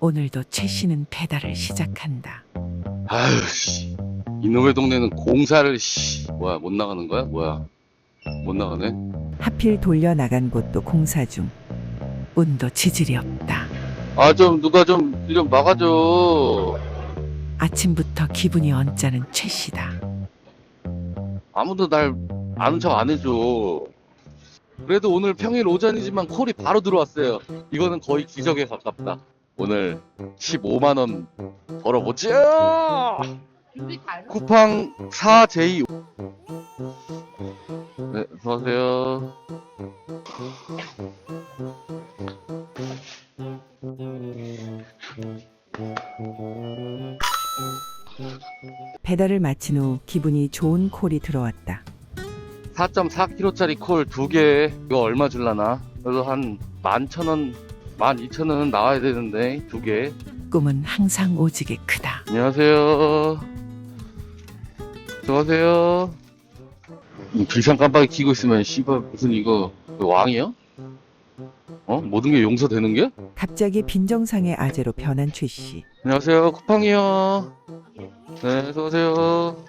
오늘도 최 씨는 배달을 시작한다. 아유 씨. 이놈의 동네는 공사를 씨. 뭐야 못 나가는 거야? 뭐야? 못 나가네? 하필 돌려 나간 곳도 공사 중. 운도 지질이 없다. 아 좀 누가 좀좀 막아줘. 아침부터 기분이 언짢은 최 씨다. 아무도 날 아는 척 안 해줘. 그래도 오늘 평일 오전이지만 콜이 바로 들어왔어요. 이거는 거의 기적에 가깝다 오늘 15만원 벌어보자 준비 다 했어? 쿠팡 4J 네 수고하세요 배달을 마친 후 기분이 좋은 콜이 들어왔다. 4.4kg짜리 콜 두 개 이거 얼마 줄라나? 그래도 한 11,000원, 12,000원은 나와야 되는데 두 개. 꿈은 항상 오지게 크다. 안녕하세요. 수고하세요. 이 비상 깜빡이 켜고 있으면 씨발 무슨 이거 왕이야? 어? 모든 게 용서되는 게? 갑자기 빈정상의 아재로 변한 최 씨. 안녕하세요. 쿠팡이요. 네, 수고하세요.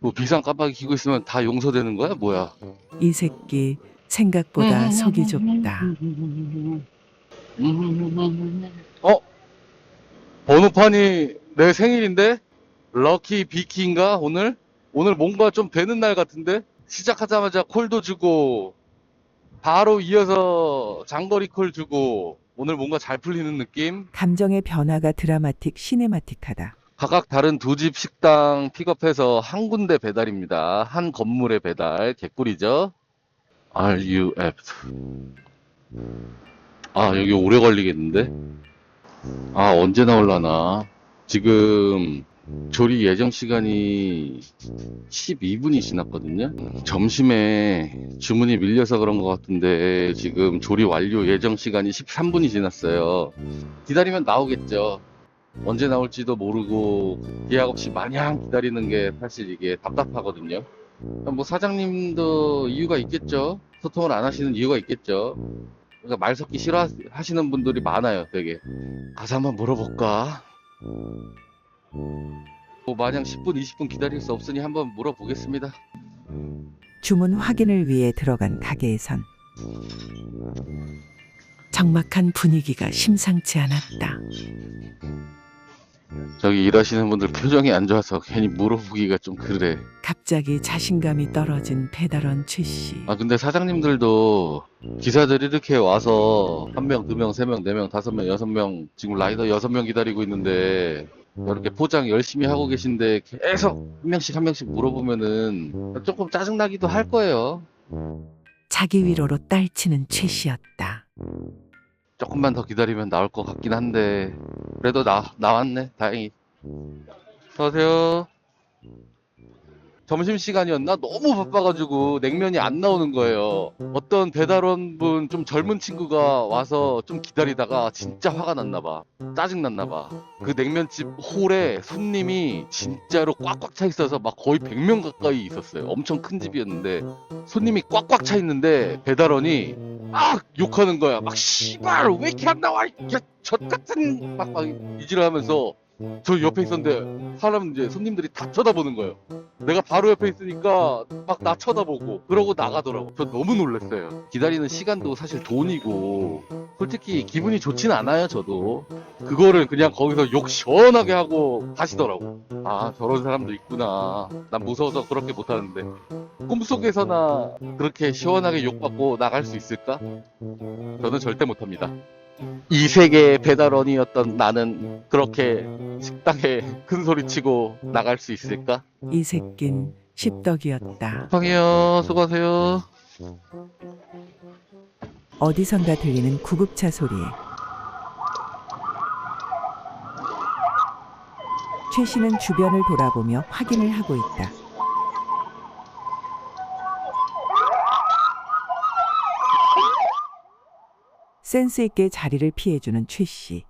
뭐 비상 깜빡이 켜고 있으면 다 용서되는 거야? 뭐야? 이 새끼 생각보다 속이 좁다. 어? 번호판이 내 생일인데? 럭키 비키인가 오늘? 오늘 뭔가 좀 되는 날 같은데? 시작하자마자 콜도 주고 바로 이어서 장거리 콜 주고 오늘 뭔가 잘 풀리는 느낌? 감정의 변화가 드라마틱 시네마틱하다. 각각 다른 두 집 식당 픽업해서 한 군데 배달입니다. 한 건물의 배달 개꿀이죠. RUF 아 여기 오래 걸리겠는데? 아 언제 나올라나? 지금 조리 예정 시간이 12분이 지났거든요. 점심에 주문이 밀려서 그런 것 같은데 지금 조리 완료 예정 시간이 13분이 지났어요. 기다리면 나오겠죠. 언제 나올지도 모르고 예약 없이 마냥 기다리는 게 사실 이게 답답하거든요. 뭐 사장님도 이유가 있겠죠. 소통을 안 하시는 이유가 있겠죠. 그러니까 말 섞기 싫어하시는 분들이 많아요, 되게. 가서 한번 물어볼까? 뭐 마냥 10분, 20분 기다릴 수 없으니 한번 물어보겠습니다. 주문 확인을 위해 들어간 가게에선 적막한 분위기가 심상치 않았다. 저기 일하시는 분들 표정이 안 좋아서 괜히 물어보기가 좀 그래. 갑자기 자신감이 떨어진 배달원 최 씨. 아 근데 사장님들도 기사들 이렇게 와서 한 명, 두 명, 세 명, 네 명, 다섯 명, 여섯 명 지금 라이더 여섯 명 기다리고 있는데 이렇게 포장 열심히 하고 계신데 계속 한 명씩 한 명씩 물어보면은 조금 짜증 나기도 할 거예요. 자기 위로로 딸치는 최 씨였다. 조금만 더 기다리면 나올 것 같긴 한데 그래도 나 나왔네 다행히. 안녕하세요. 점심시간이었나? 너무 바빠가지고 냉면이 안 나오는 거예요. 어떤 배달원 분 좀 젊은 친구가 와서 좀 기다리다가 진짜 화가 났나봐. 짜증났나봐. 그 냉면집 홀에 손님이 진짜로 꽉꽉 차 있어서 막 거의 100명 가까이 있었어요. 엄청 큰 집이었는데 손님이 꽉꽉 차 있는데 배달원이 막 욕하는 거야. 막 씨발 왜 이렇게 안 나와? 야젖 같은 막, 막 이질하면서 저 옆에 있었는데 사람 이제 손님들이 다 쳐다보는 거예요. 내가 바로 옆에 있으니까 막 나 쳐다보고 그러고 나가더라고. 저 너무 놀랐어요. 기다리는 시간도 사실 돈이고 솔직히 기분이 좋진 않아요. 저도 그거를 그냥 거기서 욕 시원하게 하고 가시더라고. 아 저런 사람도 있구나. 난 무서워서 그렇게 못하는데 꿈속에서나 그렇게 시원하게 욕받고 나갈 수 있을까? 저는 절대 못합니다. 이 세계의 배달원이었던 나는 그렇게 식당에 큰 소리 치고 나갈 수 있을까? 이 새낀 십덕이었다. 쿠팡이요. 수고하세요. 어디선가 들리는 구급차 소리에 최 씨는 주변을 돌아보며 확인을 하고 있다. 센스 있게 자리를 피해주는 최 씨.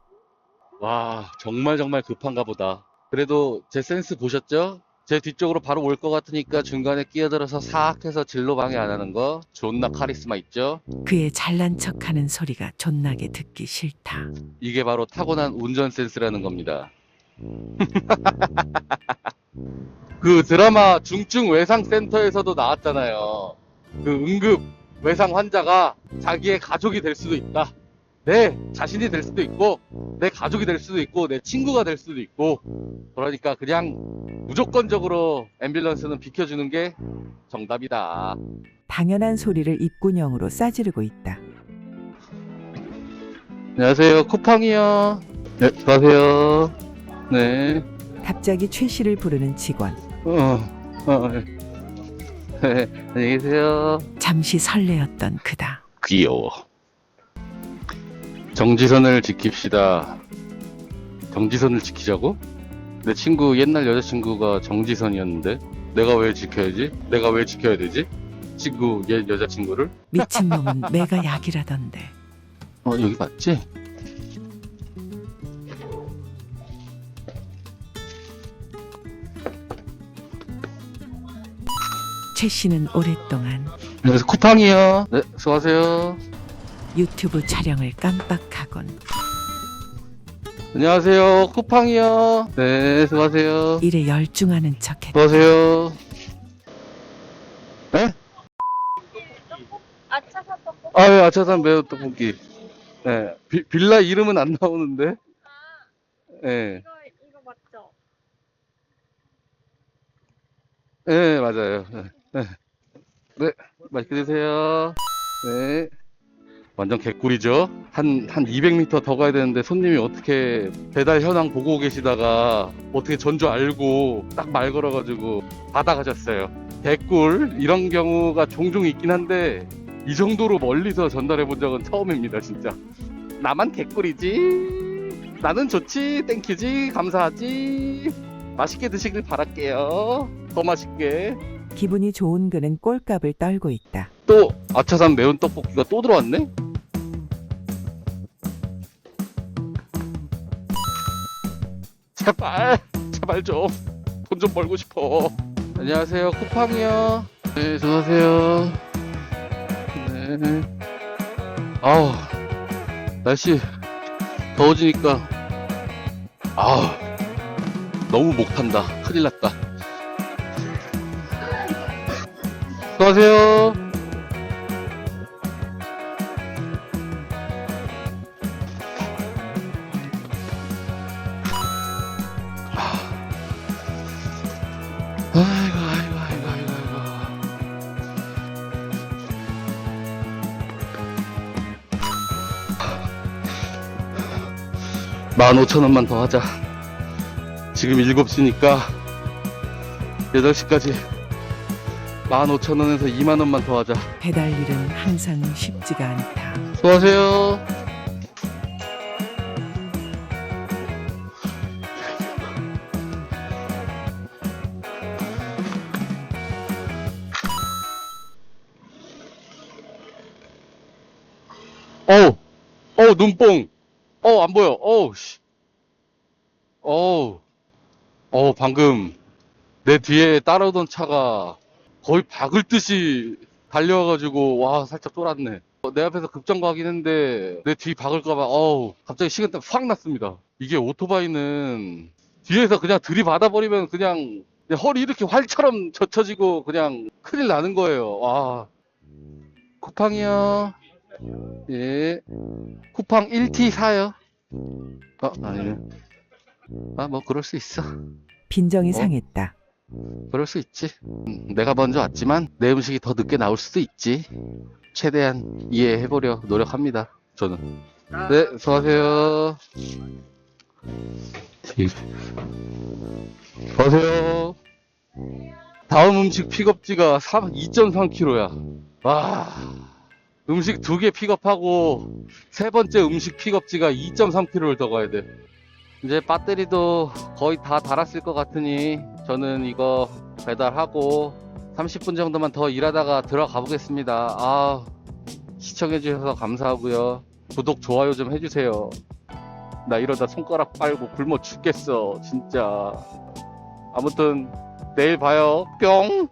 와, 정말 정말 급한가 보다. 그래도 제 센스 보셨죠? 제 뒤쪽으로 바로 올 것 같으니까 중간에 끼어들어서 사악 해서 진로 방해 안 하는 거 존나 카리스마 있죠? 그의 잘난 척하는 소리가 존나게 듣기 싫다. 이게 바로 타고난 운전 센스라는 겁니다. 그 드라마 중증 외상 센터에서도 나왔잖아요. 그 응급 외상 환자가 자기의 가족이 될 수도 있다. 내 자신이 될 수도 있고, 내 가족이 될 수도 있고, 내 친구가 될 수도 있고, 그러니까 그냥 무조건적으로 앰뷸런스는 비켜주는 게 정답이다. 당연한 소리를 입구녕으로 싸지르고 있다. 안녕하세요, 쿠팡이요. 네, 수고하세요. 네. 갑자기 최 씨를 부르는 직원. 어, 어, 네. 안녕히 계세요. 잠시 설레었던 그다. 귀여워. 정지선을 지킵시다. 정지선을 지키자고? 내 친구 옛날 여자친구가 정지선이었는데 내가 왜 지켜야지? 내가 왜 지켜야 되지? 친구 옛 여자친구를? 미친놈은 내가 약이라던데. 어 여기 맞지? 최 씨는 오랫동안 그래서 쿠팡이요. 네, 수고하세요. 유튜브 촬영을 깜빡하곤 안녕하세요. 쿠팡이요. 네, 수고하세요. 일에 열중하는 척했다. 수고하세요. 네? 떡볶이 아, 예, 아차산 매운 떡볶이. 예, 비- 빌라 이름은 안 나오는데. 예, 이거 이거 맞죠? 예, 맞아요. 예, 예. 네, 맛있게 드세요. 네. 완전 개꿀이죠? 한, 한 200m 더 가야 되는데 손님이 어떻게 배달 현황 보고 계시다가 어떻게 전주 알고 딱 말 걸어가지고 받아가셨어요. 개꿀. 이런 경우가 종종 있긴 한데 이 정도로 멀리서 전달해 본 적은 처음입니다, 진짜. 나만 개꿀이지. 나는 좋지. 땡큐지. 감사하지. 맛있게 드시길 바랄게요. 더 맛있게. 기분이 좋은 그는 꼴값을 떨고 있다. 또 아차산 매운 떡볶이가 또 들어왔네? 제발 제발 좀. 돈 좀 벌고 싶어. 안녕하세요 쿠팡이요. 네 수고하세요. 네. 아우 날씨 더워지니까. 아우 너무 목 탄다. 큰일 났다 수고하세요. 아이고 아이고 아이고 아이고 아이고. 만 오천 원만 더 하자. 지금 7시니까 8시까지 만 오천 원에서 2만 원만 더 하자 배달 일은 항상 쉽지가 않다. 수고하세요 어우, 어우, 눈뽕. 어우, 안 보여. 어우, 씨. 어우, 어우, 방금 내 뒤에 따라오던 차가 거의 박을 듯이 달려와가지고, 와, 살짝 쫄았네. 어, 내 앞에서 급정 가긴 했는데, 내 뒤 박을까봐, 어우, 갑자기 식은땀 확 났습니다. 이게 오토바이는 뒤에서 그냥 들이받아버리면 그냥 내 허리 이렇게 활처럼 젖혀지고 그냥 큰일 나는 거예요. 와. 쿠팡이요. 예. 쿠팡 1T 사요. 어, 아니네. 아, 뭐, 그럴 수 있어. 빈정이 어? 상했다. 그럴 수 있지. 음, 내가 먼저 왔지만, 내 음식이 더 늦게 나올 수도 있지. 최대한 이해해보려 노력합니다. 저는. 네, 수고하세요. 수고하세요. 다음 음식 픽업지가 2.3kg야. 와. 음식 두 개 픽업하고 세 번째 음식 픽업지가 2.3km를 더 가야 돼. 이제 배터리도 거의 다 달았을 것 같으니 저는 이거 배달하고 30분 정도만 더 일하다가 들어가 보겠습니다. 아, 시청해주셔서 감사하고요. 구독, 좋아요 좀 해주세요. 나 이러다 손가락 빨고 굶어 죽겠어, 진짜. 아무튼 내일 봐요. 뿅.